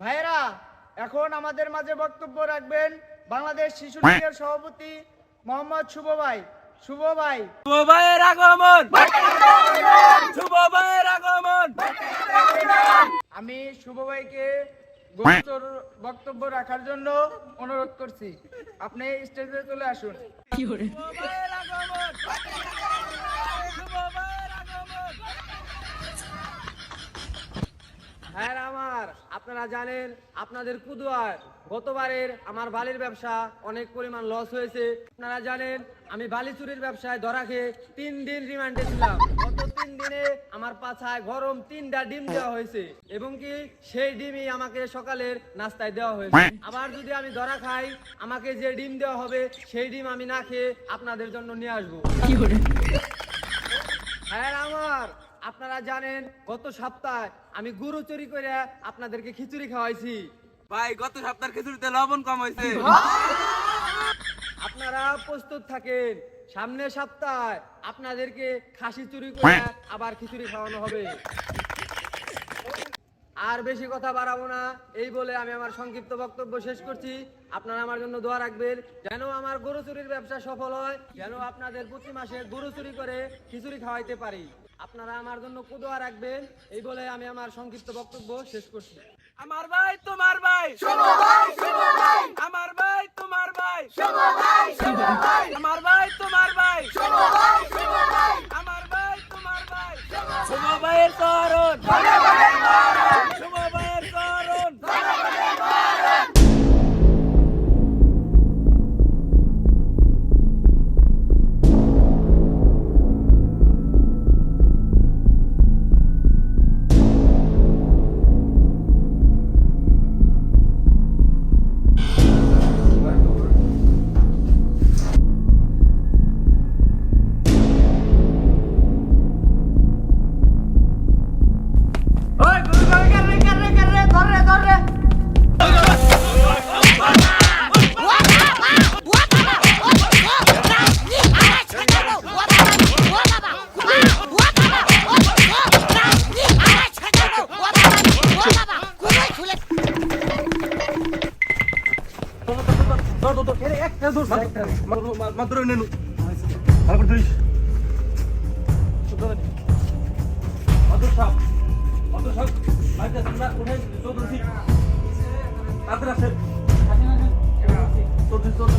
ভাইয়েরা এখন আমাদের মাঝে বক্তব্য রাখবেন বাংলাদেশ শিশু লীগের সভাপতি মোহাম্মদ শুভ ভাই শুভ ভাই শুভ ভাইয়ের আগমন! শুভ ভাইয়ের আগমন! আমি শুভ ভাইকে গুরুতর বক্তব্য রাখার জন্য অনুরোধ করছি। আপনি স্টেজে চলে আসুন। শুভ ভাইয়ের আগমন! হ্যাঁ আমার আপনারা জানেন আপনাদের কুদুয়ার গতবারের আমার বালির ব্যবসা অনেক পরিমাণ লস হয়েছে। আপনারা জানেন আমি বালি চুরির ব্যবসায় ধরা খেয়ে তিন দিন রিমান্ডে ছিলাম। গত তিন দিনে আমার পাছায় গরম তিনটা ডিম দেওয়া হয়েছে এবং কি সেই ডিমই আমাকে সকালের নাস্তায় দেওয়া হয়েছে। আবার যদি আমি ধরা খাই আমাকে যে ডিম দেওয়া হবে সেই ডিম আমি না খেয়ে আপনাদের জন্য নিয়ে আসব। হ্যাঁ আমার আপনারা জানেন গত সপ্তাহে আমি গুরু চুরি করে আপনাদেরকে খিচুড়ি খাওয়াইছি। ভাই গত সপ্তাহের খিচুড়িতে লবণ কম হয়েছে আপনারা প্রস্তুত থাকেন সামনের সপ্তাহে আপনাদেরকে খাসি চুরি করে আবার খিচুড়ি খাওয়ানো হবে। আর বেশি কথা বাড়াবো না। এই বলে আমি আমার সংক্ষিপ্ত বক্তব্য শেষ করছি। আপনারা আমার জন্য দোয়া রাখবেন যেন আমার গরু চুরির ব্যবসা সফল হয় যেন আপনাদের প্রতি মাসে গরু চুরি করে খিচুড়ি খাওয়াইতে পারি। আপনারা আমার জন্য কুদোয়া রাখবেন এই বলে আমি আমার সংক্ষিপ্ত বক্তব্য শেষ করছি। আমার ভাই তোমার ভাই। মাত্র নেনু ভালো করে ধরিস তাদের আছে তোর